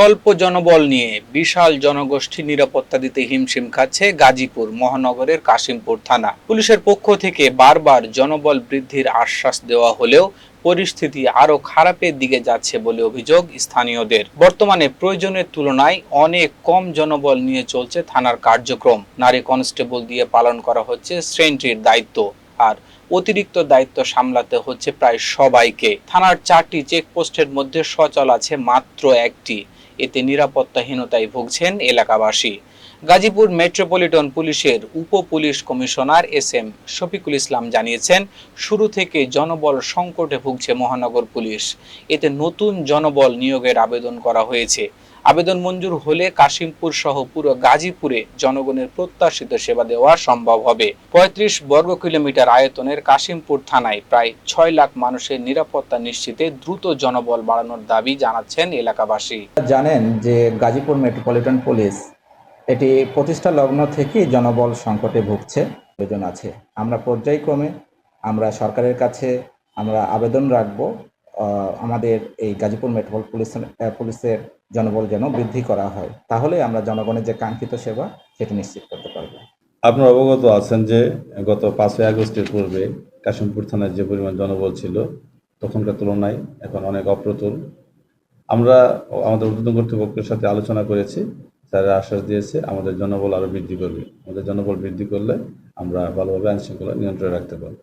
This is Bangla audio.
স্বল্প জনবল নিয়ে বিশাল জনগোষ্ঠী নিরাপত্তা দিতে হিমশিম খাচ্ছে গাজীপুর মহানগরের কাশিমপুর থানা। পুলিশের পক্ষ থেকে বারবার জনবল বৃদ্ধির আশ্বাস দেওয়া হলেও পরিস্থিতি আরও খারাপের দিকে যাচ্ছে বলে অভিযোগ স্থানীয়দের। বর্তমানে প্রয়োজনের তুলনায় অনেক কম জনবল নিয়ে চলছে থানার কার্যক্রম। নারী কনস্টেবল দিয়ে পালন করা হচ্ছে সেন্ট্রির দায়িত্ব আর অতিরিক্ত দায়িত্ব সামলাতে হচ্ছে প্রায় সবাইকে। থানার চারটি চেকপোস্টের মধ্যে সচল আছে মাত্র একটি। এতে নিরাপত্তাহীনতায় ভুগছেন এলাকাবাসী। গাজীপুর মেট্রোপলিটন পুলিশের উপ police commissioner S M Shafikul Islam জানিয়েছেন, শুরু থেকে জনবল সংকটে ভুগছে মহানগর পুলিশ। এতে নতুন জনবল নিয়োগের আবেদন করা হয়েছে। আবেদন মঞ্জুর হলে কাশিমপুর সহ পুরো গাজীপুরে জনগণের প্রত্যাশিত সেবা দেওয়া সম্ভব হবে। পঁয়ত্রিশ বর্গ কিলোমিটার আয়তনের কাশিমপুর থানায় প্রায় ছয় লাখ মানুষের নিরাপত্তা নিশ্চিতে দ্রুত জনবল বাড়ানোর দাবি জানাচ্ছেন এলাকাবাসী। জানেন যে গাজীপুর মেট্রোপলিটন পুলিশ এটি প্রতিষ্ঠা লগ্ন থেকেই জনবল সংকটে ভুগছে প্রয়োজন আছে। আমরা পর্যায়ক্রমে আমরা সরকারের কাছে আমরা আবেদন রাখব আমাদের এই গাজীপুর মেট্রোপল পুলিশ পুলিশের জনবল যেন বৃদ্ধি করা হয়, তাহলে আমরা জনগণের যে কাঙ্ক্ষিত সেবা সেটি নিশ্চিত করতে পারব। আপনারা অবগত আছেন যে গত পাঁচই আগস্টের পূর্বে কাশিমপুর থানার যে পরিমাণ জনবল ছিল, তখনকার তুলনায় এখন অনেক অপ্রতুল। আমরা আমাদের ঊর্ধ্বতন কর্তৃপক্ষের সাথে আলোচনা করেছি তারা আশ্বাস দিয়েছে, আমাদের জনবল আরও বৃদ্ধি করবে। আমাদের জনবল বৃদ্ধি করলে আমরা ভালোভাবে আইনশৃঙ্খলা নিয়ন্ত্রণে রাখতে পারব।